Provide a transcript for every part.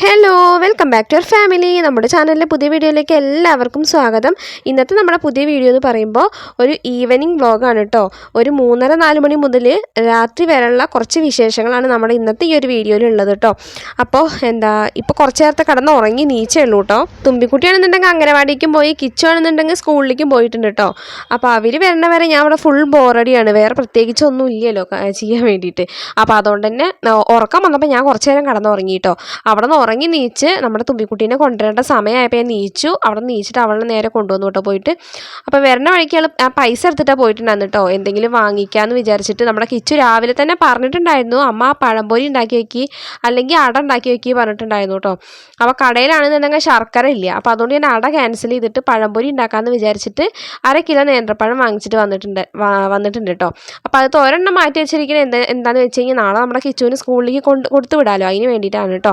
Hello! Welcome back to our family. നമ്മുടെ ചാനലിലെ പുതിയ വീഡിയോയിലേക്ക് എല്ലാവർക്കും സ്വാഗതം. ഇന്നത്തെ നമ്മുടെ പുതിയ വീഡിയോ എന്ന് പറയുമ്പോൾ ഒരു ഈവനിങ് വ്ളോഗാണ് കേട്ടോ. ഒരു മൂന്നര നാല് മണി മുതൽ രാത്രി വരെയുള്ള കുറച്ച് വിശേഷങ്ങളാണ് നമ്മുടെ ഇന്നത്തെ ഈ ഒരു വീഡിയോയിൽ ഉള്ളത് കേട്ടോ. അപ്പോൾ എന്താ ഇപ്പോൾ കുറച്ച് നേരത്തെ കടന്ന് ഉറങ്ങി നീച്ചേ ഉള്ളൂ കേട്ടോ. തുമ്പിക്കുട്ടിയാണെന്നുണ്ടെങ്കിൽ അംഗനവാടിക്കും പോയി കിച്ചു ആണെന്നുണ്ടെങ്കിൽ സ്കൂളിലേക്കും പോയിട്ടുണ്ട് കേട്ടോ. അപ്പോൾ അവർ വരണ വരെ ഞാൻ അവിടെ ഫുൾ ബോറടിയാണ് വേറെ പ്രത്യേകിച്ച് ഒന്നും ഇല്ലല്ലോ ചെയ്യാൻ വേണ്ടിയിട്ട്. അപ്പോൾ അതുകൊണ്ട് തന്നെ ഉറക്കം വന്നപ്പോൾ ഞാൻ കുറച്ച് നേരം കടന്നുറങ്ങി കേട്ടോ. അവിടെ നിന്ന് ഉറങ്ങി നീച്ച് നമ്മുടെ തുമ്പിക്കുട്ടീനെ കൊണ്ടുവരേണ്ട സമയമായപ്പോൾ ഞാൻ നീച്ചു. അവിടെ നീച്ചിട്ട് അവളെ നേരെ കൊണ്ടുവന്നു കേട്ടോ പോയിട്ട്. അപ്പോൾ വരണ വഴിക്ക് ആൾ പൈസ എടുത്തിട്ടാണ് പോയിട്ടുണ്ടായിരുന്നു കേട്ടോ. എന്തെങ്കിലും വാങ്ങിക്കാമെന്ന് വിചാരിച്ചിട്ട് നമ്മുടെ കിച്ചു രാവിലെ തന്നെ പറഞ്ഞിട്ടുണ്ടായിരുന്നു. അമ്മ പഴംപൊരി ഉണ്ടാക്കി വെക്കി അല്ലെങ്കിൽ അട ഉണ്ടാക്കി വെക്കി പറഞ്ഞിട്ടുണ്ടായിരുന്നു കേട്ടോ. അപ്പോൾ കടയിലാണെന്നുണ്ടെങ്കിൽ ശർക്കര ഇല്ല? അപ്പോൾ അതുകൊണ്ട് ഞാൻ അട ക്യാൻസൽ ചെയ്തിട്ട് പഴംപൊരി ഉണ്ടാക്കാമെന്ന് വിചാരിച്ചിട്ട് അര കിലോ നേന്ത്രപ്പഴം വാങ്ങിച്ചിട്ട് വന്നിട്ടുണ്ട് വന്നിട്ടുണ്ട് കേട്ടോ. അപ്പോൾ അത് തോരെണ്ണം മാറ്റി വെച്ചിരിക്കുന്നത് എന്താ എന്താണെന്ന് വെച്ച് കഴിഞ്ഞാൽ നാളെ നമ്മുടെ കിച്ചുവിന് സ്കൂളിലേക്ക് കൊണ്ട് കൊടുത്തു വിടാമല്ലോ അതിന് വേണ്ടിയിട്ടാണ് കേട്ടോ.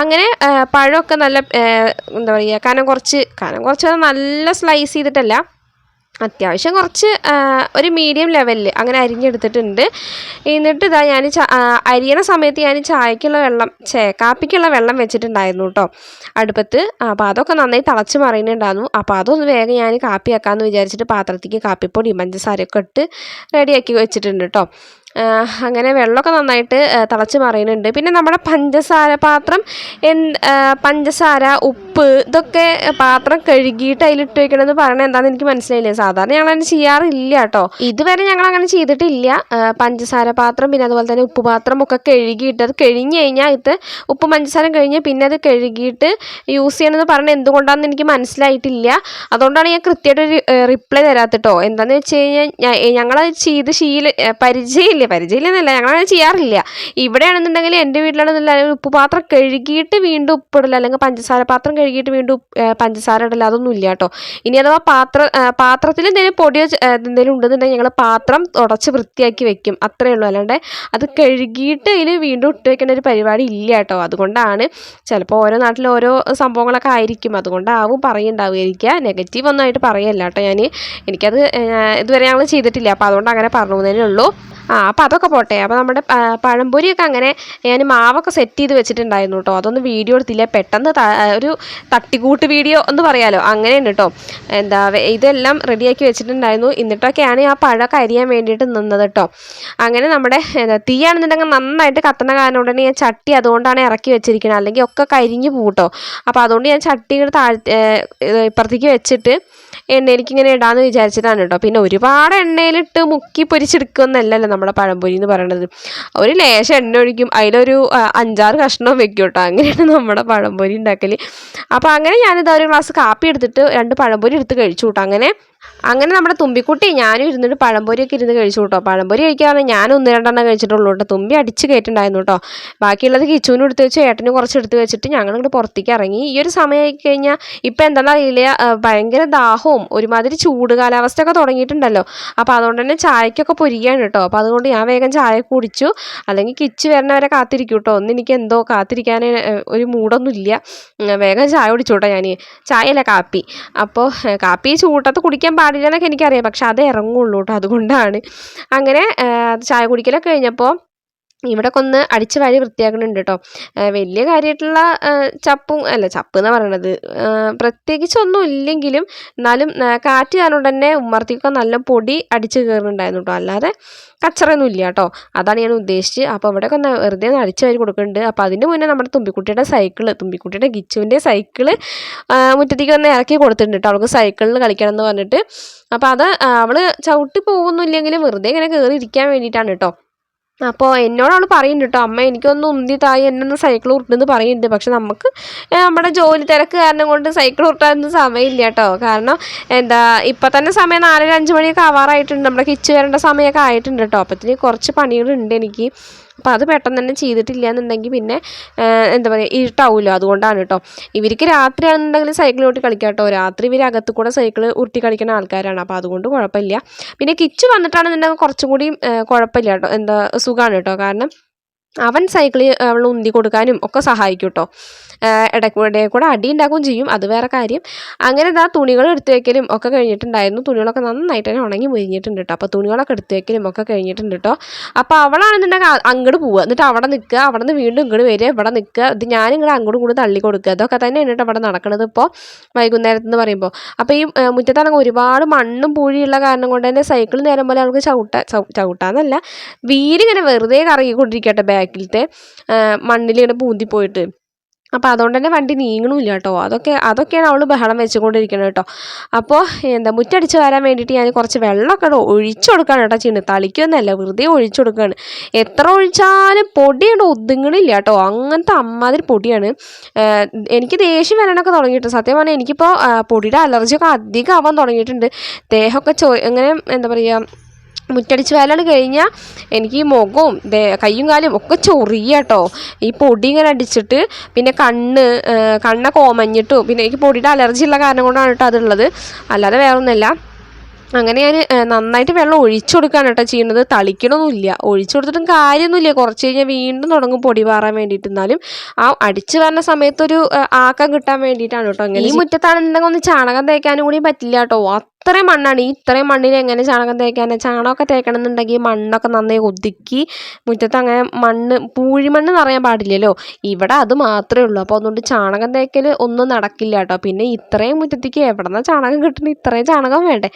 അങ്ങനെ പഴമൊക്കെ നല്ല എന്താ പറയുക കനം കുറച്ച് കനം കുറച്ച് നല്ല സ്ലൈസ് ചെയ്തിട്ടല്ല. അത്യാവശ്യം കുറച്ച് ഒരു മീഡിയം ലെവലിൽ അങ്ങനെ അരിഞ്ഞെടുത്തിട്ടുണ്ട്. എന്നിട്ട് ഇതാ ഞാൻ അരിയണ സമയത്ത് ഞാൻ ചായക്കുള്ള വെള്ളം ചേ കാപ്പിക്കുള്ള വെള്ളം വെച്ചിട്ടുണ്ടായിരുന്നു കേട്ടോ അടുപ്പത്ത്. അപ്പോൾ അതൊക്കെ നന്നായി തിളച്ച് മറിയുന്നുണ്ടായിരുന്നു. അപ്പോൾ അതൊന്ന് വേഗം ഞാൻ കാപ്പിയാക്കാമെന്ന് വിചാരിച്ചിട്ട് പാത്രത്തേക്ക് കാപ്പിപ്പൊടി പഞ്ചസാരയൊക്കെ ഇട്ട് റെഡിയാക്കി വെച്ചിട്ടുണ്ട് കേട്ടോ അങ്ങനെ വെള്ളമൊക്കെ നന്നായിട്ട് തിളച്ച് മറിയുന്നുണ്ട് പിന്നെ നമ്മുടെ പഞ്ചസാര പാത്രം പഞ്ചസാര ഉപ്പ് ഇതൊക്കെ പാത്രം കഴുകിയിട്ട് അതിലിട്ട് വെക്കണമെന്ന് പറയണത് എന്താണെന്ന് എനിക്ക് മനസ്സിലായില്ലേ. സാധാരണ ഞങ്ങൾ അങ്ങനെ ചെയ്യാറില്ല കേട്ടോ. ഇതുവരെ ഞങ്ങൾ അങ്ങനെ ചെയ്തിട്ടില്ല പഞ്ചസാര പാത്രം പിന്നെ അതുപോലെ തന്നെ ഉപ്പ് പാത്രം ഒക്കെ കഴുകിയിട്ട് അത് കഴിഞ്ഞ് കഴിഞ്ഞാൽ ഇത് ഉപ്പ് പഞ്ചസാര കഴിഞ്ഞ് പിന്നെ അത് കഴുകിയിട്ട് യൂസ് ചെയ്യണമെന്ന് പറഞ്ഞത് എന്തുകൊണ്ടാണെന്ന് എനിക്ക് മനസ്സിലായിട്ടില്ല. അതുകൊണ്ടാണ് ഞാൻ കൃത്യമായിട്ട് ഒരു റിപ്ലൈ തരാത്തിട്ടോ. എന്താണെന്ന് വെച്ച് കഴിഞ്ഞാൽ ഞങ്ങളത് ചെയ്ത് ശീല പരിചയമില്ല. പരിചയമില്ലെന്നല്ല ഞങ്ങളങ്ങനെ ചെയ്യാറില്ല. ഇവിടെയാണെന്നുണ്ടെങ്കിൽ എന്റെ വീട്ടിലാണെന്നുണ്ടെങ്കിൽ ഉപ്പ് പാത്രം കഴുകിയിട്ട് വീണ്ടും ഉപ്പിടില്ല അല്ലെങ്കിൽ പഞ്ചസാര പാത്രം കഴുകിയിട്ട് വീണ്ടും പഞ്ചസാര ഇടല. അതൊന്നും ഇല്ല കേട്ടോ ഇനി അഥവാ പാത്ര പാത്രത്തിൽ എന്തെങ്കിലും പൊടിയോ എന്തെങ്കിലും ഉണ്ടെന്നുണ്ടെങ്കിൽ ഞങ്ങൾ പാത്രം തുടച്ച് വൃത്തിയാക്കി വെക്കും. അത്രയേ ഉള്ളൂ. അല്ലാണ്ട് അത് കഴുകിയിട്ട് അതിൽ വീണ്ടും ഇട്ട് വെക്കേണ്ട ഒരു പരിപാടി ഇല്ല കേട്ടോ അതുകൊണ്ടാണ് ചിലപ്പോൾ ഓരോ നാട്ടിൽ ഓരോ സംഭവങ്ങളൊക്കെ ആയിരിക്കും. അതുകൊണ്ടാവും പറയുണ്ടാവുമായിരിക്കുക നെഗറ്റീവ് ഒന്നായിട്ട് പറയല്ല കേട്ടോ ഞാൻ എനിക്കത് ഇതുവരെ ഞങ്ങൾ ചെയ്തിട്ടില്ല. അപ്പോൾ അതുകൊണ്ട് അങ്ങനെ പറഞ്ഞു എന്നേ ഉള്ളൂ. ആ അപ്പോൾ അതൊക്കെ പോട്ടെ. അപ്പോൾ നമ്മുടെ പഴംപൊരിയൊക്കെ അങ്ങനെ ഞാൻ മാവൊക്കെ സെറ്റ് ചെയ്ത് വെച്ചിട്ടുണ്ടായിരുന്നു കേട്ടോ അതൊന്നും വീഡിയോ എടുത്തില്ല. പെട്ടെന്ന് ഒരു തട്ടിക്കൂട്ട് വീഡിയോ എന്ന് പറയാലോ. അങ്ങനെയാണ് കേട്ടോ എന്താ ഇതെല്ലാം റെഡിയാക്കി വെച്ചിട്ടുണ്ടായിരുന്നു. എന്നിട്ടൊക്കെയാണ് ആ പഴമൊക്കെ അരിയാൻ വേണ്ടിയിട്ട് നിന്നത് കേട്ടോ അങ്ങനെ നമ്മുടെ എന്താ തീയാണെന്നുണ്ടെങ്കിൽ നന്നായിട്ട് കത്തണ കാരണം ഉടനെ ഞാൻ ചട്ടി അതുകൊണ്ടാണ് ഇറക്കി വെച്ചിരിക്കുന്നത് അല്ലെങ്കിൽ ഒക്കെ കരിഞ്ഞു പോകട്ടോ കേട്ടോ അപ്പോൾ അതുകൊണ്ട് ഞാൻ ചട്ടി ഇങ്ങോട്ട് താഴ് ഇപ്പുറത്തേക്ക് വെച്ചിട്ട് എണ്ണയിലേക്ക് ഇങ്ങനെ ഇടാമെന്ന് വിചാരിച്ചിട്ടാണ് കേട്ടോ പിന്നെ ഒരുപാട് എണ്ണയിലിട്ട് മുക്കി പൊരിച്ചെടുക്കുമെന്നല്ലല്ലോ നമ്മുടെ പഴംപൊരി എന്ന് പറയണത്. ഒരു ലേശം എണ്ണ ഒഴിക്കും അതിലൊരു അഞ്ചാറ് കഷ്ണം വെക്കും കേട്ടോ അങ്ങനെയാണ് നമ്മുടെ പഴംപൊരി ഉണ്ടാക്കൽ അപ്പോൾ അങ്ങനെ ഞാനിതാ ഒരു ഗ്ലാസ് കാപ്പി എടുത്തിട്ട് രണ്ട് പഴംപൊരി എടുത്ത് കഴിച്ചു കേട്ടോ അങ്ങനെ അങ്ങനെ നമ്മുടെ തുമ്പിക്കുട്ടി ഞാനും ഇരുന്നിട്ട് പഴംപൊരിയൊക്കെ ഇരുന്ന് കഴിച്ചു കേട്ടോ. പഴംപൊരി കഴിക്കാതെ ഞാൻ ഒന്ന് രണ്ടെണ്ണം കഴിച്ചിട്ടുള്ളൂ കേട്ടോ. തുമ്പി അടിച്ച് കയറ്റുണ്ടായിരുന്നു കേട്ടോ. ബാക്കിയുള്ളത് കിച്ചുവിനും എടുത്ത് വെച്ച് ഏട്ടനും കുറച്ച് എടുത്ത് വെച്ചിട്ട് ഞങ്ങൾ ഇങ്ങോട്ട് പുറത്തേക്ക് ഇറങ്ങി. ഈ ഒരു സമയമായി കഴിഞ്ഞാൽ ഇപ്പം എന്താണെന്ന് അറിയില്ല ഭയങ്കര ദാഹവും ഒരുമാതിരി ചൂട് കാലാവസ്ഥയൊക്കെ തുടങ്ങിയിട്ടുണ്ടല്ലോ. അപ്പോൾ അതുകൊണ്ട് തന്നെ ചായക്കൊക്കെ പൊരിക്കുകയാണ് കേട്ടോ. അപ്പോൾ അതുകൊണ്ട് ഞാൻ വേഗം ചായ കുടിച്ചു. അല്ലെങ്കിൽ കിച്ചു വരണവരെ കാത്തിരിക്കും കേട്ടോ. ഒന്ന് എനിക്ക് എന്തോ കാത്തിരിക്കാൻ ഒരു മൂടൊന്നും ഇല്ല വേഗം ചായ കുടിച്ചു കേട്ടോ ഞാൻ ചായയല്ല കാപ്പി. അപ്പോൾ കാപ്പി ചൂട്ടത്ത് കുടിക്കാൻ പാടില്ല എന്നൊക്കെ എനിക്കറിയാം. പക്ഷെ അത് ഇറങ്ങുള്ളൂ കേട്ടോ അതുകൊണ്ടാണ്. അങ്ങനെ ചായ കുടിക്കലൊക്കെ കഴിഞ്ഞപ്പോൾ ഇവിടെയൊക്കെ ഒന്ന് അടിച്ച് വാരി വൃത്തിയാക്കുന്നുണ്ട് കേട്ടോ വലിയ കാര്യമായിട്ടുള്ള ചപ്പും അല്ല ചപ്പ് എന്ന് പറയണത്. പ്രത്യേകിച്ച് ഒന്നും ഇല്ലെങ്കിലും എന്നാലും കാറ്റ് കാരണം തന്നെ ഉമ്മർത്തിക്കൊക്കെ നല്ല പൊടി അടിച്ച് കയറുന്നുണ്ടായിരുന്നു കേട്ടോ അല്ലാതെ കച്ചറയൊന്നും ഇല്ല കേട്ടോ അതാണ് ഞാൻ ഉദ്ദേശിച്ച് അപ്പോൾ ഇവിടെയൊക്കെ ഒന്ന് വെറുതെ ഒന്ന് അടിച്ച് വാരി കൊടുക്കുന്നുണ്ട്. അപ്പോൾ അതിന് മുന്നേ നമ്മുടെ തുമ്പിക്കുട്ടിയുടെ സൈക്കിൾ തുമ്പിക്കുട്ടിയുടെ ഗിച്ചുവിന്റെ സൈക്കിൾ മുറ്റത്തേക്ക് ഒന്ന് ഇറക്കി കൊടുത്തിട്ടുണ്ട് കേട്ടോ അവൾക്ക് സൈക്കിളിൽ കളിക്കണം എന്ന് പറഞ്ഞിട്ട്. അപ്പോൾ അത് അവൾ ചവിട്ടി പോകുന്നില്ലെങ്കിലും വെറുതെ ഇങ്ങനെ കയറി ഇരിക്കാൻ വേണ്ടിയിട്ടാണ് കേട്ടോ അപ്പോൾ എന്നോട് അവൾ പറയുന്നുണ്ട് കേട്ടോ. അമ്മ എനിക്കൊന്ന് ഉന്തി തായി എന്നെ ഒന്ന് സൈക്കിൾ ഉരുട്ടെന്ന് പറയുന്നുണ്ട്. പക്ഷെ നമുക്ക് നമ്മുടെ ജോലി തിരക്ക് കാരണം കൊണ്ട് സൈക്കിൾ ഉരുട്ടാനൊന്നും സമയമില്ല കേട്ടോ. കാരണം എന്താ ഇപ്പം തന്നെ സമയം നാലര അഞ്ച് മണിയൊക്കെ ആവാറായിട്ടുണ്ട്. നമ്മുടെ കിച്ച് വരേണ്ട സമയമൊക്കെ ആയിട്ടുണ്ട് കേട്ടോ. അപ്പത്തിന് കുറച്ച് പണികളുണ്ട് എനിക്ക്. അപ്പോൾ അത് പെട്ടെന്ന് തന്നെ ചെയ്തിട്ടില്ല എന്നുണ്ടെങ്കിൽ പിന്നെ എന്താ പറയുക ഇരുട്ടാവുമല്ലോ അതുകൊണ്ടാണ് കേട്ടോ. ഇവർക്ക് രാത്രി ആണെന്നുണ്ടെങ്കിൽ സൈക്കിൾ ഓട്ടി കളിക്കാം കേട്ടോ. രാത്രി ഇവർ കൂടെ സൈക്കിൾ ഉരുട്ടി കളിക്കുന്ന ആൾക്കാരാണ്. അപ്പോൾ അതുകൊണ്ട് കുഴപ്പമില്ല. പിന്നെ കിച്ച് വന്നിട്ടാണെന്നുണ്ടെങ്കിൽ കുറച്ചും കൂടി കുഴപ്പമില്ല കേട്ടോ. എന്താ സുഖമാണ് കേട്ടോ. കാരണം അവൻ സൈക്കിളിൽ അവൾ ഉന്തി കൊടുക്കാനും ഒക്കെ സഹായിക്കും കേട്ടോ ഇടയ്ക്കൂടെ കൂടെ അടി ഉണ്ടാക്കുകയും ചെയ്യും. അത് വേറെ കാര്യം. അങ്ങനെ ഇതാ തുണികൾ എടുത്തു വെക്കലും ഒക്കെ കഴിഞ്ഞിട്ടുണ്ടായിരുന്നു. തുണികളൊക്കെ നന്നായിട്ട് തന്നെ ഉണങ്ങി മുരിഞ്ഞിട്ടുണ്ട് കേട്ടോ അപ്പോൾ തുണികളൊക്കെ എടുത്തു വെക്കലും ഒക്കെ കഴിഞ്ഞിട്ടുണ്ട് കേട്ടോ അപ്പോൾ അവളാണെന്നുണ്ടെങ്കിൽ അങ്ങോട്ട് പോവുക. എന്നിട്ട് അവിടെ നിൽക്കുക. അവിടെ നിന്ന് വീണ്ടും ഇങ്ങോട്ട് വരിക. ഇവിടെ നിൽക്കുക. ഇത് ഞാനിങ്ങോട്ട് അങ്ങോട്ടും കൂടി തള്ളി കൊടുക്കുക. അതൊക്കെ തന്നെയാണ് കേട്ടോ അവിടെ നടക്കുന്നത് ഇപ്പോൾ വൈകുന്നേരത്ത് എന്ന് പറയുമ്പോൾ. അപ്പോൾ ഈ മുറ്റത്താണെങ്കിൽ ഒരുപാട് മണ്ണും പൂഴിയുള്ള കാരണം കൊണ്ട് തന്നെ സൈക്കിൾ നേരം പോലെ അവൾക്ക് ചവിട്ട ചവി- ചവിട്ടാന്നല്ല. വീലിങ്ങനെ വെറുതെ കറങ്ങിക്കൊണ്ടിരിക്കട്ടെ ബാക്കിലത്തെ മണ്ണിലിങ്ങനെ പൂന്തി പോയിട്ട്. അപ്പോൾ അതുകൊണ്ട് തന്നെ വണ്ടി നീങ്ങണമില്ല കേട്ടോ അതൊക്കെ അതൊക്കെയാണ് അവൾ ബഹളം വെച്ചുകൊണ്ടിരിക്കുന്നത് കേട്ടോ അപ്പോൾ എന്താ മുറ്റടിച്ച് വരാൻ വേണ്ടിയിട്ട് ഞാൻ കുറച്ച് വെള്ളമൊക്കെ ഒഴിച്ചു കൊടുക്കുകയാണ് കേട്ടോ ചെയ്യുന്നത്. തളിക്കൊന്നല്ല വെറുതെ ഒഴിച്ചു കൊടുക്കുകയാണ് എത്ര ഒഴിച്ചാലും പൊടിയുണ്ട് ഒതുങ്ങണില്ല കേട്ടോ അങ്ങനത്തെ അമ്മാതിരി പൊടിയാണ്. എനിക്ക് ദേഷ്യം വരാനൊക്കെ തുടങ്ങിയിട്ട് സത്യം പറഞ്ഞാൽ എനിക്കിപ്പോൾ പൊടിയുടെ അലർജിയൊക്കെ അധികം ആവാൻ തുടങ്ങിയിട്ടുണ്ട്. ദേഹമൊക്കെ ചൊ എങ്ങനെ എന്താ പറയുക മുറ്റടിച്ച് വാലാണ് കഴിഞ്ഞാൽ എനിക്ക് ഈ മുഖവും കയ്യും കാലും ഒക്കെ ചൊറിയ കേട്ടോ ഈ പൊടി ഇങ്ങനെ അടിച്ചിട്ട് പിന്നെ കണ്ണ് കണ്ണൊക്കെ ഓമഞ്ഞിട്ടും. പിന്നെ എനിക്ക് പൊടിയുടെ അലർജി ഉള്ള കാരണം കൊണ്ടാണ് കേട്ടോ അതുള്ളത്. അല്ലാതെ വേറൊന്നുമല്ല. അങ്ങനെ ഞാൻ നന്നായിട്ട് വെള്ളം ഒഴിച്ചു കൊടുക്കുകയാണ് കേട്ടോ ചെയ്യുന്നത്. തളിക്കണമൊന്നുമില്ല ഒഴിച്ചു കൊടുത്തിട്ടും കാര്യമൊന്നുമില്ല. കുറച്ച് കഴിഞ്ഞാൽ വീണ്ടും തുടങ്ങും പൊടി പാറാൻ വേണ്ടിയിട്ട്. എന്നാലും ആ അടിച്ചു വരുന്ന സമയത്തൊരു ആക്കം കിട്ടാൻ വേണ്ടിയിട്ടാണ് കേട്ടോ അങ്ങനെ ഈ മുറ്റത്താണെന്നുണ്ടെങ്കിൽ ഒന്ന് ചാണകം തേക്കാനും കൂടി പറ്റില്ല കേട്ടോ അത്രയും മണ്ണാണ്. ഈ ഇത്രയും മണ്ണിൽ എങ്ങനെ ചാണകം തേക്കാൻ ചാണകമൊക്കെ തേക്കണം എന്നുണ്ടെങ്കിൽ മണ്ണൊക്കെ നന്നായി ഒതുക്കി മുറ്റത്ത് അങ്ങനെ മണ്ണ് പൂഴിമണ്ണ് നിറയാൻ പാടില്ലല്ലോ. ഇവിടെ അത് മാത്രമേ ഉള്ളൂ. അപ്പോൾ അതുകൊണ്ട് ചാണകം തേക്കൽ ഒന്നും നടക്കില്ല കേട്ടോ. പിന്നെ ഇത്രയും മുറ്റത്തേക്ക് എവിടെ നിന്ന് ചാണകം കിട്ടണം? ഇത്രയും ചാണകം വേണ്ടേ?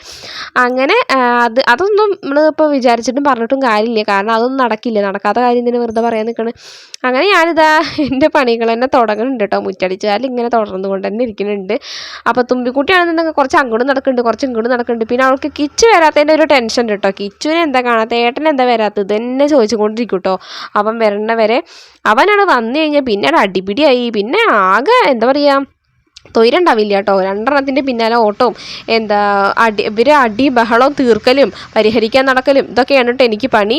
അങ്ങനെ അത് അതൊന്നും നമ്മൾ ഇപ്പോൾ വിചാരിച്ചിട്ടും പറഞ്ഞിട്ടും കാര്യമില്ല. കാരണം അതൊന്നും നടക്കില്ല. നടക്കാത്ത കാര്യം ഇതിന് വെറുതെ പറയാൻ നിൽക്കണ് അങ്ങനെ ഞാനിതാ എന്റെ പണികൾ തന്നെ തുടങ്ങുന്നുണ്ട് കേട്ടോ. മുറ്റടിച്ചാൽ ഇങ്ങനെ തുടർന്നുകൊണ്ട് തന്നെ ഇരിക്കുന്നുണ്ട് അപ്പോൾ തുമ്പിക്കുട്ടിയാണെന്നുണ്ടെങ്കിൽ കുറച്ച് അങ്ങോട്ടും നടക്കുന്നുണ്ട്. കുറച്ച് ഇങ്ങോട്ടും നടക്കുന്നുണ്ട്. പിന്നെ അവൾക്ക് കിച്ചു വരാത്തതിന്റെ ഒരു ടെൻഷൻ കേട്ടോ കിച്ചുവിനെ എന്താ കാണാത്ത? ഏട്ടൻ എന്താ വരാത്തത്? തന്നെ ചോദിച്ചുകൊണ്ടിരിക്കും കേട്ടോ അവൻ വരണവരെ അവനാണ് വന്നു കഴിഞ്ഞാൽ പിന്നെ അടിപിടിയായി. പിന്നെ ആകെ എന്താ പറയുക തൊയിലുണ്ടാവില്ല കേട്ടോ രണ്ടെണ്ണത്തിന്റെ പിന്നാലെ ഓട്ടവും എന്താ അടി ഇവർ അടി ബഹളവും തീർക്കലും പരിഹരിക്കാൻ നടക്കലും ഇതൊക്കെയാണ് കേട്ടോ എനിക്ക് പണി.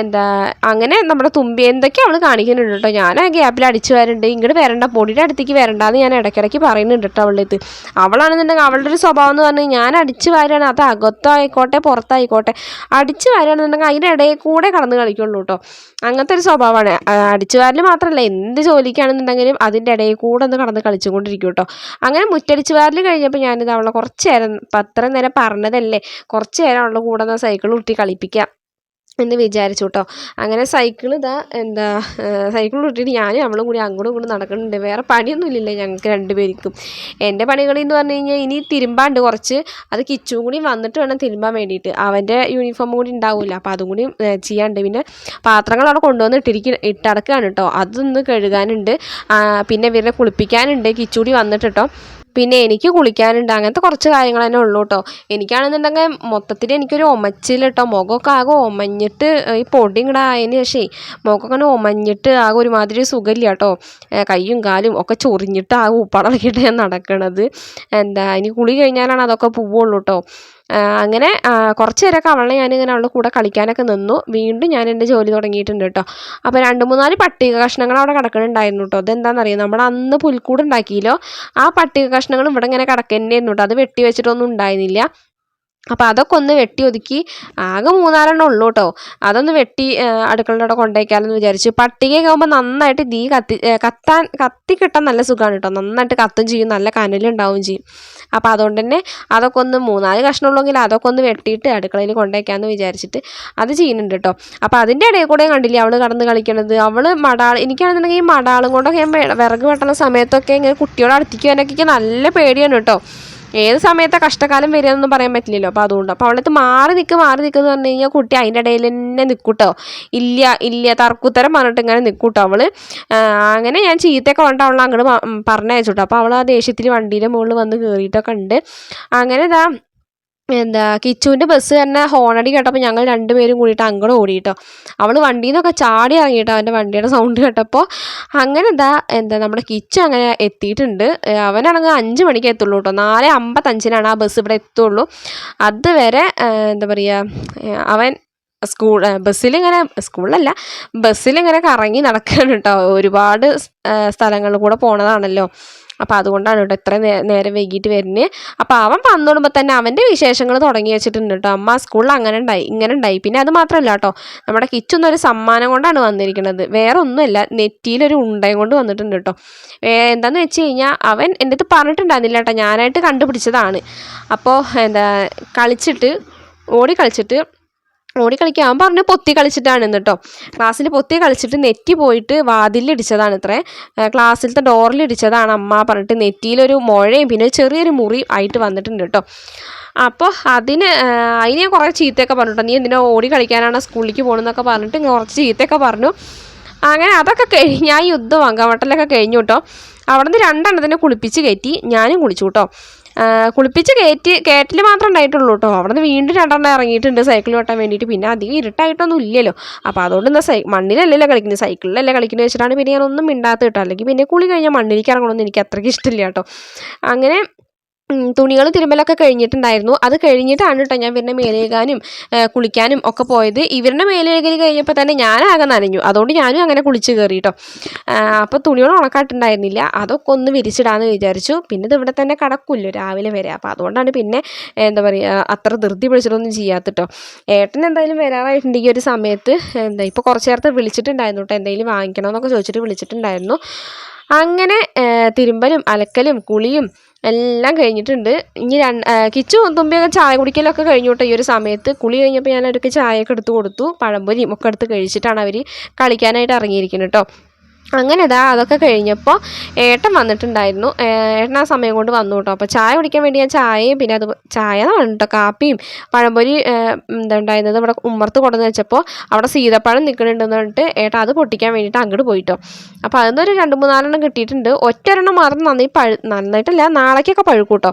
എന്താ അങ്ങനെ നമ്മുടെ തുമ്പി എന്തൊക്കെ അവൾ കാണിക്കുന്നുണ്ട് കേട്ടോ ഞാൻ ആ ഗ്യാപ്പിൽ അടിച്ചു വരണ്ട് ഇങ്ങോട്ട് വരണ്ട പൊടിയുടെ അടുത്തേക്ക് വരണ്ടെന്ന് ഞാൻ ഇടയ്ക്കിടയ്ക്ക് പറയുന്നുണ്ട് കേട്ടോ അവളുടെ അടുത്ത്. അവളാണെന്നുണ്ടെങ്കിൽ അവളുടെ ഒരു സ്വഭാവം എന്ന് പറഞ്ഞാൽ ഞാൻ അടിച്ചു വാരാണ് അത് അകത്തായിക്കോട്ടെ പുറത്തായിക്കോട്ടെ. അടിച്ചു വാരാണെന്നുണ്ടെങ്കിൽ അതിന്റെ ഇടയിൽ കൂടെ കടന്ന് കളിക്കുള്ളൂ കേട്ടോ അങ്ങനത്തെ ഒരു സ്വഭാവമാണ്. അടിച്ചു വാരൽ മാത്രമല്ല എന്ത് ജോലിക്കാണെന്നുണ്ടെങ്കിലും അതിന്റെ ഇടയിൽ കൂടെ ഒന്ന് കടന്ന് കളിച്ചുകൊണ്ടിരിക്കും കേട്ടോ അങ്ങനെ മുറ്റടിച്ച് വാരൽ കഴിഞ്ഞപ്പോൾ ഞാനിത് അവളെ കുറച്ച് നേരം ഇപ്പം അത്രയും നേരം പറഞ്ഞതല്ലേ കുറച്ച് നേരം അവളുടെ കൂടെ നിന്ന് സൈക്കിൾ ഉരുട്ടി കളിപ്പിക്കാം. എന്ന് വിചാരിച്ചു കേട്ടോ അങ്ങനെ സൈക്കിൾ ഇതാ എന്താ സൈക്കിൾ ഇട്ടിട്ട് ഞാനും അവളും കൂടി അങ്ങോട്ടും ഇങ്ങോട്ടും നടക്കുന്നുണ്ട്. വേറെ പണിയൊന്നും ഇല്ലല്ലോ ഞങ്ങൾക്ക് രണ്ടുപേർക്കും. എന്റെ പണികളിൽ എന്ന് പറഞ്ഞു കഴിഞ്ഞാൽ ഇനി തിരുമ്പാണ്ട് കുറച്ച് അത് കിച്ചും കൂടി വന്നിട്ട് വേണം തിരുമ്പാൻ വേണ്ടിയിട്ട്. അവന്റെ യൂണിഫോം കൂടി ഉണ്ടാവില്ല അപ്പോൾ അതും കൂടി ചെയ്യാണ്ട്. പിന്നെ പാത്രങ്ങൾ അവിടെ കൊണ്ടുവന്ന് ഇട്ടിരിക്ക ഇട്ടടക്കുകയാണ് കേട്ടോ. അതൊന്ന് കഴുകാനുണ്ട്. പിന്നെ ഇവരെ കുളിപ്പിക്കാനുണ്ട്. കിച്ചൂടി വന്നിട്ട് കേട്ടോ. പിന്നെ എനിക്ക് കുളിക്കാനുണ്ട്. അങ്ങനത്തെ കുറച്ച് കാര്യങ്ങൾ തന്നെ ഉള്ളൂ കേട്ടോ എനിക്കാണെന്നുണ്ടെങ്കിൽ മൊത്തത്തിൽ എനിക്കൊരു ഒമച്ചിൽ കേട്ടോ മുഖമൊക്കെ ആകെ ഒമഞ്ഞിട്ട് ഈ പൊടി ഇങ്ങടെ ആയതിന് ശേഷേ മുഖമൊക്കെ അങ്ങനെ ഒമഞ്ഞിട്ട് ആകെ ഒരുമാതിരി സുഖമില്ല കേട്ടോ കൈയും കാലും ഒക്കെ ചൊറിഞ്ഞിട്ട് ആകെ ഉപ്പടക്കിയിട്ട് ഞാൻ നടക്കണത്. എന്താ ഇനി കുളി കഴിഞ്ഞാലാണ് അതൊക്കെ പോവുള്ളൂ കേട്ടോ അങ്ങനെ കുറച്ച് നേരമൊക്കെ അവളെ ഞാനിങ്ങനെ അവളുടെ കൂടെ കളിക്കാനൊക്കെ നിന്നു. വീണ്ടും ഞാൻ എന്റെ ജോലി തുടങ്ങിയിട്ടുണ്ട് കേട്ടോ. അപ്പോൾ രണ്ട് മൂന്നാൽ പട്ടിക കഷ്ണങ്ങൾ അവിടെ കിടക്കുന്നുണ്ടായിരുന്നു കേട്ടോ. അതെന്താണെന്നറിയോ? നമ്മൾ അന്ന് പുൽക്കൂട് ഉണ്ടാക്കിയല്ലോ. ആ പട്ടിക കഷ്ണങ്ങൾ ഇവിടെ ഇങ്ങനെ കിടക്കുന്നതായിരുന്നു കേട്ടോ. അത് വെട്ടി വെച്ചിട്ടൊന്നും ഉണ്ടായിരുന്നില്ല. അപ്പോൾ അതൊക്കെ ഒന്ന് വെട്ടി ഒതുക്കി ആകെ മൂന്നാലെണ്ണം ഉള്ളൂ കേട്ടോ അതൊന്ന് വെട്ടി അടുക്കളയുടെ അവിടെ കൊണ്ടുപോയിക്കാലെന്ന് വിചാരിച്ചു. പട്ടികയൊക്കെ ആകുമ്പോൾ നന്നായിട്ട് തീ കത്തി കത്താൻ കത്തി കിട്ടാൻ നല്ല സുഖമാണ് കേട്ടോ നന്നായിട്ട് കത്തും ചെയ്യും നല്ല കനലുണ്ടാവും ചെയ്യും. അപ്പോൾ അതുകൊണ്ട് തന്നെ അതൊക്കെ ഒന്ന് മൂന്നാൽ കഷ്ണമുള്ളെങ്കിൽ അതൊക്കെ ഒന്ന് വെട്ടിയിട്ട് അടുക്കളയിൽ കൊണ്ടുപോയിക്കാമെന്ന് വിചാരിച്ചിട്ട് അത് ചെയ്യുന്നുണ്ട് കേട്ടോ അപ്പോൾ അതിന്റെ ഇടയിൽ കൂടെ കണ്ടില്ലേ അവൾ കടന്ന് കളിക്കണത്. അവൾ മടാൾ എനിക്കാണെന്നുണ്ടെങ്കിൽ ഈ മടാളും കൊണ്ടൊക്കെ ഞാൻ വിറക് വെട്ടണ സമയത്തൊക്കെ ഇങ്ങനെ കുട്ടിയോട് അടുത്തേക്ക് വരാനൊക്കെ നല്ല പേടിയാണ് കേട്ടോ ഏത് സമയത്താണ് കഷ്ടകാലം വരികയെന്നൊന്നും പറയാൻ പറ്റില്ലല്ലോ. അപ്പോൾ അതുകൊണ്ട് അപ്പോൾ അവളത്ത് മാറി നിൽക്ക് മാറി നിൽക്കുന്നു പറഞ്ഞു കഴിഞ്ഞാൽ കുട്ടി അതിന്റെ ഇടയിൽ തന്നെ നിൽക്കൂട്ടോ ഇല്ല ഇല്ല തർക്കുത്തരം പറഞ്ഞിട്ട് ഇങ്ങനെ നിൽക്കൂട്ടോ അവൾ അങ്ങനെ ഞാൻ ചീത്തയൊക്കെ കൊണ്ട് അവളെ അങ്ങോട്ട് പറഞ്ഞയച്ചു കേട്ടോ. അപ്പോൾ അവൾ ആ ദേഷ്യത്തിൽ വണ്ടിയുടെ മുകളിൽ വന്ന് കയറിയിട്ടൊക്കെ ഉണ്ട്. അങ്ങനെ ഇതാ എന്താ കിച്ചുവിന്റെ ബസ് തന്നെ ഹോണടി കേട്ടപ്പോൾ ഞങ്ങൾ രണ്ടുപേരും കൂടിയിട്ട് അങ്ങോട്ട് ഓടിയിട്ടോ അവൾ വണ്ടിയിൽ നിന്നൊക്കെ ചാടി ഇറങ്ങിയിട്ടോ അവന്റെ വണ്ടിയുടെ സൗണ്ട് കേട്ടപ്പോൾ അങ്ങനെ എന്താ എന്താ നമ്മുടെ കിച്ചു അങ്ങനെ എത്തിയിട്ടുണ്ട്. അവനാണെങ്കിൽ അഞ്ച് മണിക്ക് എത്തുള്ളൂ കേട്ടോ നാല് അമ്പത്തഞ്ചിനാണ് ആ ബസ് ഇവിടെ എത്തുള്ളൂ. അതുവരെ എന്താ പറയുക അവൻ സ്കൂൾ ബസ്സിലിങ്ങനെ സ്കൂളിലല്ല ബസ്സിലിങ്ങനെ കറങ്ങി നടക്കുകയാണ് കേട്ടോ ഒരുപാട് സ്ഥലങ്ങളിൽ കൂടെ പോണതാണല്ലോ. അപ്പോൾ അതുകൊണ്ടാണ് കേട്ടോ ഇത്ര നേരം വൈകിട്ട് വരുന്നത് അപ്പോൾ അവൻ വന്നോടുമ്പോൾ തന്നെ അവന്റെ വിശേഷങ്ങൾ തുടങ്ങി വെച്ചിട്ടുണ്ട് കേട്ടോ. അമ്മ സ്കൂളിൽ അങ്ങനെ ഉണ്ടായി ഇങ്ങനെ ഉണ്ടായി. പിന്നെ അത് മാത്രമല്ല കേട്ടോ നമ്മുടെ കിച്ചൊന്നൊരു സമ്മാനം കൊണ്ടാണ് വന്നിരിക്കുന്നത്. വേറെ ഒന്നുമല്ല നെറ്റിയിലൊരു ഉണ്ടയും കൊണ്ട് വന്നിട്ടുണ്ട് കേട്ടോ. എന്താണെന്ന് വെച്ച് കഴിഞ്ഞാൽ അവൻ എന്റെ അടുത്ത് പറഞ്ഞിട്ടുണ്ടായിരുന്നില്ല കേട്ടോ. ഞാനായിട്ട് കണ്ടുപിടിച്ചതാണ്. അപ്പോൾ എന്താ കളിച്ചിട്ട് ഓടി കളിച്ചിട്ട് ഓടി കളിക്കാൻ പറഞ്ഞു പൊത്തി കളിച്ചിട്ടാണ് കേട്ടോ ക്ലാസ്സിൽ പൊത്തി കളിച്ചിട്ട് നെറ്റി പോയിട്ട് വാതിലിടിച്ചതാണ് ഇത്രേ ക്ലാസ്സിലത്തെ ഡോറിലിടിച്ചതാണ് അമ്മ പറഞ്ഞിട്ട് നെറ്റിയിലൊരു മുഴയും പിന്നെ ചെറിയൊരു മുറി ആയിട്ട് വന്നിട്ടുണ്ട് കേട്ടോ അപ്പോൾ അതിന് അതിന് ഞാൻ കുറേ ചീത്തയൊക്കെ പറഞ്ഞിട്ടോ നീ എന്തിനാ ഓടി കളിക്കാനാണ് സ്കൂളിലേക്ക് പോകണമെന്നൊക്കെ പറഞ്ഞിട്ട് കുറച്ച് ചീത്തയൊക്കെ പറഞ്ഞു. അങ്ങനെ അതൊക്കെ കഴിഞ്ഞ് ഞാൻ യുദ്ധം അങ്കവട്ടലൊക്കെ കഴിഞ്ഞു കേട്ടോ അവിടെ നിന്ന് രണ്ടെണ്ണത്തിനെ കുളിപ്പിച്ച് കയറ്റി ഞാനും കുളിച്ചു കേട്ടോ കുളിപ്പിച്ച് കയറ്റി കയറ്റിൽ മാത്രമേ ഉണ്ടായിട്ടുള്ളൂ കേട്ടോ അവിടെ നിന്ന് വീണ്ടും രണ്ടെണ്ണം ഇറങ്ങിയിട്ടുണ്ട് സൈക്കിൾ വെട്ടാൻ വേണ്ടിയിട്ട്. പിന്നെ അധികം ഇരുട്ടായിട്ടൊന്നും ഇല്ലല്ലോ. അപ്പോൾ അതുകൊണ്ട് എന്താ സൈ മണ്ണിലല്ലല്ലോ കളിക്കുന്നത്? സൈക്കിളിലല്ലേ കളിക്കുന്നത് വെച്ചിട്ടാണ് പിന്നെ ഞാനൊന്നും മിണ്ടാത്ത കേട്ടോ അല്ലെങ്കിൽ പിന്നെ കുളി കഴിഞ്ഞാൽ മണ്ണിലേക്ക് ഇറങ്ങണമെന്ന് എനിക്ക് അത്രയ്ക്ക് ഇഷ്ടമില്ല കേട്ടോ അങ്ങനെ തുണികൾ തിരുമ്പലൊക്കെ കഴിഞ്ഞിട്ടുണ്ടായിരുന്നു. അത് കഴിഞ്ഞിട്ടാണ് കേട്ടോ ഞാൻ പിന്നെ മേലേകാനും കുളിക്കാനും ഒക്കെ പോയത്. ഇവരുടെ മേലേകൽ കഴിഞ്ഞപ്പോൾ തന്നെ ഞാനാകെ നനഞ്ഞു. അതുകൊണ്ട് ഞാനും അങ്ങനെ കുളിച്ച് കയറി കേട്ടോ അപ്പോൾ തുണികൾ ഉണക്കാട്ടുണ്ടായിരുന്നില്ല. അതൊക്കെ ഒന്ന് വിരിച്ചിടാന്ന് വിചാരിച്ചു. പിന്നെ ഇത് ഇവിടെ തന്നെ കടക്കില്ലോ രാവിലെ വരെ. അപ്പോൾ അതുകൊണ്ടാണ് പിന്നെ എന്താ പറയുക അത്ര ധൃതി പിടിച്ചിട്ടൊന്നും ചെയ്യാത്ത കേട്ടോ ഏട്ടൻ എന്തായാലും വരാറായിട്ടുണ്ടെങ്കിൽ ഒരു സമയത്ത്. എന്താ ഇപ്പോൾ കുറച്ച് നേരത്തെ വിളിച്ചിട്ടുണ്ടായിരുന്നു കേട്ടോ എന്തെങ്കിലും വാങ്ങിക്കണമെന്നൊക്കെ ചോദിച്ചിട്ട് വിളിച്ചിട്ടുണ്ടായിരുന്നു. അങ്ങനെ തിരുമ്പലും അലക്കലും കുളിയും എല്ലാം കഴിഞ്ഞിട്ടുണ്ട്. ഇനി രണ്ട് കിച്ചു തുമ്പിയൊക്കെ ചായ കുടിക്കലൊക്കെ കഴിഞ്ഞു കേട്ടോ ഈ ഒരു സമയത്ത്. കുളി കഴിഞ്ഞപ്പോൾ ഞാൻ അവർക്ക് ചായയൊക്കെ എടുത്ത് കൊടുത്തു. പഴംപൊരിയും ഒക്കെ എടുത്ത് കഴിച്ചിട്ടാണ് അവർ കളിക്കാനായിട്ട് ഇറങ്ങിയിരിക്കുന്നത് കേട്ടോ അങ്ങനെ ഇതാ അതൊക്കെ കഴിഞ്ഞപ്പോൾ ഏട്ടൻ വന്നിട്ടുണ്ടായിരുന്നു. ഏട്ടൻ ആ സമയം കൊണ്ട് വന്നു കേട്ടോ അപ്പോൾ ചായ കുടിക്കാൻ വേണ്ടി ഞാൻ ചായയും പിന്നെ അത് ചായ എന്നാണ് കേട്ടോ കാപ്പിയും പഴംപൊരി എന്തുണ്ടായിരുന്നത് ഇവിടെ ഉമ്മർത്ത് കൊണ്ടുവന്ന് വെച്ചപ്പോൾ അവിടെ സീതപ്പഴം നിൽക്കുന്നുണ്ടെന്ന് പറഞ്ഞിട്ട് ഏട്ടൻ അത് പൊട്ടിക്കാൻ വേണ്ടിയിട്ട് അങ്ങോട്ട് പോയിട്ടോ. അപ്പോൾ അതിൽ നിന്നൊരു രണ്ട് മൂന്നാലെണ്ണം കിട്ടിയിട്ടുണ്ട്. ഒറ്റൊരെണ്ണം മാത്രം നന്നായി പഴു നന്നായിട്ടല്ല നാളേക്കൊക്കെ പഴുക്കൂട്ടോ. കേട്ടോ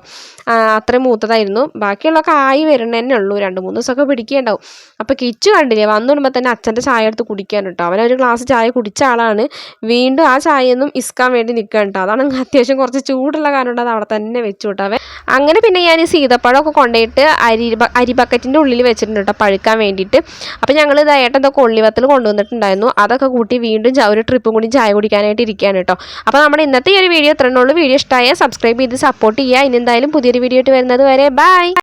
അത്രയും മൂത്തതായിരുന്നു. ബാക്കിയുള്ളതൊക്കെ ആയി വരണ തന്നെ ഉള്ളൂ. രണ്ട് മൂന്ന് ദിവസമൊക്കെ പിടിക്കേണ്ടാവും. അപ്പോൾ കിച്ചു കണ്ടില്ലേ വന്നു വന്നിടുമ്പോൾ തന്നെ അച്ഛന്റെ ചായ എടുത്ത് കുടിക്കാൻ കേട്ടോ അവനൊരു ഗ്ലാസ് ചായ കുടിച്ച ആളാണ്. വീണ്ടും ആ ചായയൊന്നും ഇസ്ക്കാൻ വേണ്ടി നിൽക്കുക കേട്ടോ അതാണ് അത്യാവശ്യം കുറച്ച് ചൂടുള്ള കാരണം അത് അവിടെ തന്നെ വെച്ചു കേട്ടോ അങ്ങനെ പിന്നെ ഞാൻ ഈ സീതപ്പഴമൊക്കെ കൊണ്ടുപോയിട്ട് അരി അരി ബക്കറ്റിന്റെ ഉള്ളിൽ വെച്ചിട്ടുണ്ട് കേട്ടോ പഴുക്കാൻ വേണ്ടിയിട്ട്. അപ്പോൾ ഞങ്ങൾ ഇത് ഏട്ടൻ കൊള്ളിവത്തിൽ കൊണ്ടുവന്നിട്ടുണ്ടായിരുന്നു. അതൊക്കെ കൂട്ടി വീണ്ടും ഒരു ട്രിപ്പും കൂടി ചായ കുടിക്കാനായിട്ട് ഇരിക്കുകയാണ് കേട്ടോ അപ്പോൾ നമ്മുടെ ഇന്നത്തെ ഈ ഒരു വീഡിയോ ഇത്രയുള്ളൂ വീഡിയോ ഇഷ്ടമായ സബ്സ്ക്രൈബ് ചെയ്ത് സപ്പോർട്ട് ചെയ്യുക. ഇനി എന്തായാലും പുതിയൊരു വീഡിയോ ആയിട്ട് വരുന്നത് വരെ. ബൈ